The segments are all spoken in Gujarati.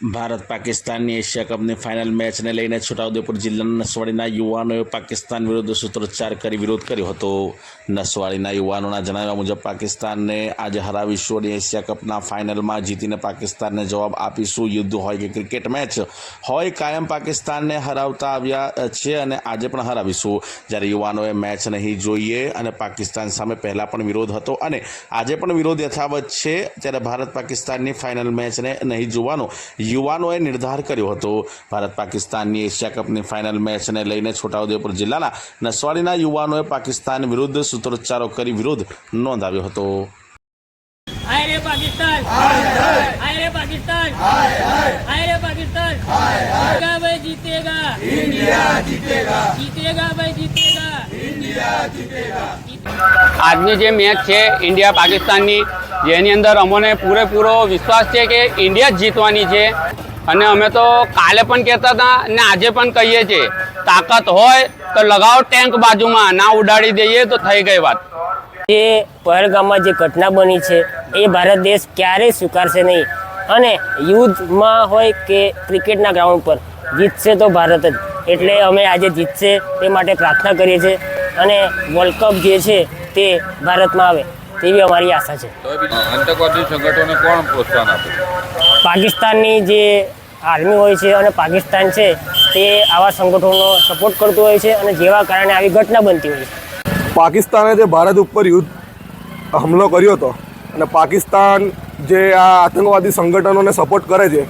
ભારત પાકિસ્તાનની એશિયા કપની ફાઇનલ મેચને લઈને છોટાઉદેપુર જિલ્લાના નસવાડીના યુવાનોએ પાકિસ્તાન વિરુદ્ધ સૂત્રોચ્ચાર કરી વિરોધ કર્યો હતો. નસવાડીના યુવાનોના જણાવ્યા મુજબ, પાકિસ્તાનને આજે હરાવીશું અને એશિયા કપના ફાઇનલમાં જીતીને પાકિસ્તાનને જવાબ આપીશું. યુદ્ધ હોય કે ક્રિકેટ મેચ હોય, કાયમ પાકિસ્તાનને હરાવતા આવ્યા છે અને આજે પણ હરાવીશું. જ્યારે યુવાનોએ મેચ નહીં જોઈએ અને પાકિસ્તાન સામે પહેલાં પણ વિરોધ હતો અને આજે પણ વિરોધ યથાવત છે, ત્યારે ભારત પાકિસ્તાનની ફાઇનલ મેચને નહીં જોવાનો યુવાનોએ નિર્ધાર કર્યો હતો. ભારત પાકિસ્તાનની એશિયા કપની ફાઇનલ મેચને લઈને છોટાઉદેપુર જિલ્લાના નસવાડીના યુવાનોએ પાકિસ્તાન વિરુદ્ધ સૂત્રોચ્ચારો કરી વિરોધ નોંધાવ્યો હતો. આજની જે મેચ છે ઇન્ડિયા પાકિસ્તાનની જેની અંદર અમને પૂરેપૂરો વિશ્વાસ છે કે ઇન્ડિયા જ જીતવાની છે. અને અમે તો કાલે પણ કહેતા હતા ને આજે પણ કહીએ છીએ, તાકાત હોય તો લગાવો ટેન્ક બાજુમાં, ના ઉડાડી દઈએ તો થઈ ગઈ વાત. જે પહેલગામમાં જે ઘટના બની છે, એ ભારત દેશ ક્યારેય સ્વીકારશે નહીં. અને યુદ્ધમાં હોય કે ક્રિકેટના ગ્રાઉન્ડ પર, જીતશે તો ભારત જ. એટલે અમે આજે જીતશે તે માટે પ્રાર્થના કરીએ છીએ. અને વર્લ્ડ કપ જે છે તે ભારતમાં આવે. તેવી અમારી આશા છે. આતંકવાદી સંગઠનોને કોણ પ્રોત્સાહન આપે? પાકિસ્તાનની જે આર્મી હોય છે અને પાકિસ્તાન છે તે આવા સંગઠનોનો સપોર્ટ કરતું હોય છે અને જેવા કારણે આવી ઘટના બનતી હોય છે. પાકિસ્તાને જે ભારત ઉપર યુદ્ધ હુમલો કર્યો હતો અને પાકિસ્તાન જે આ આતંકવાદી સંગઠનોને સપોર્ટ કરે છે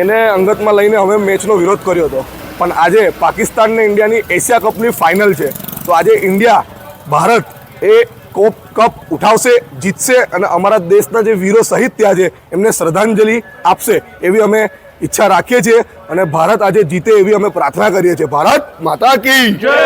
એને અંગતમાં લઈને હવે મેચનો વિરોધ કર્યો હતો. પણ આજે પાકિસ્તાન ને ઇન્ડિયાની એશિયા કપની ફાઇનલ છે. તો આજે ઇન્ડિયા ભારત એ કોપ કપ ઉઠાવશે, જીતશે અને અમારા દેશના જે વીરો સહિત ત્યાં છે, એમને શ્રદ્ધાંજલિ આપશે એવી અમે ઈચ્છા રાખીએ છીએ અને ભારત આજે જીતે એવી અમે પ્રાર્થના કરીએ છીએ. ભારત માતા કી જય!